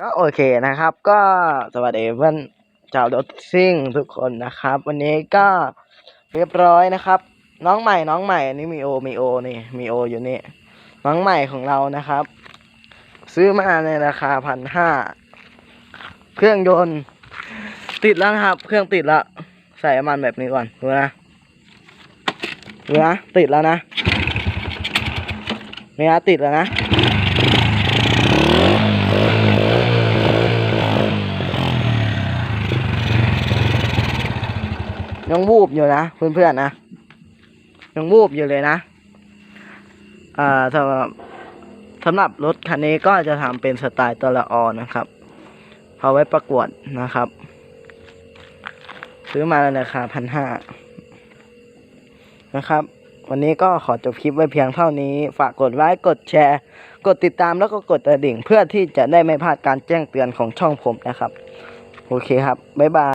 ก็โอเคนะครับ ก็สวัสดีเพื่อนชาวรถซิ่งทุกคนนะครับ วันนี้ก็เรียบร้อยนะครับ น้องใหม่น้องใหม่อันนี้มีโอมีโอนี่มีโออยู่นี่ น้องใหม่ของเรานะครับ ซื้อมาในราคาพันห้าเครื่องยนต์ ติดแล้วนะครับ เครื่องติดแล้วใส่น้ำมันแบบนี้ก่อนดูนะดูนะติดแล้วนะนี่นะติดแล้วนะ ยังวูบอยู่นะเพื่อนๆนะยังวูบอยู่เลยนะอ่าสำหรับสำหรับรถคันนี้ก็จะทำเป็นสไตล์ตัวละออนะครับเอาไว้ประกวดนะครับ ซื้อมาในราคาพันห้านะครับ วันนี้ก็ขอจบคลิปไว้เพียงเท่านี้ ฝากกดไลค์กดแชร์ กดติดตามแล้วก็กดกระดิ่ง เพื่อที่จะได้ไม่พลาดการแจ้งเตือนของช่องผมนะครับ โอเคครับ บ๊ายบาย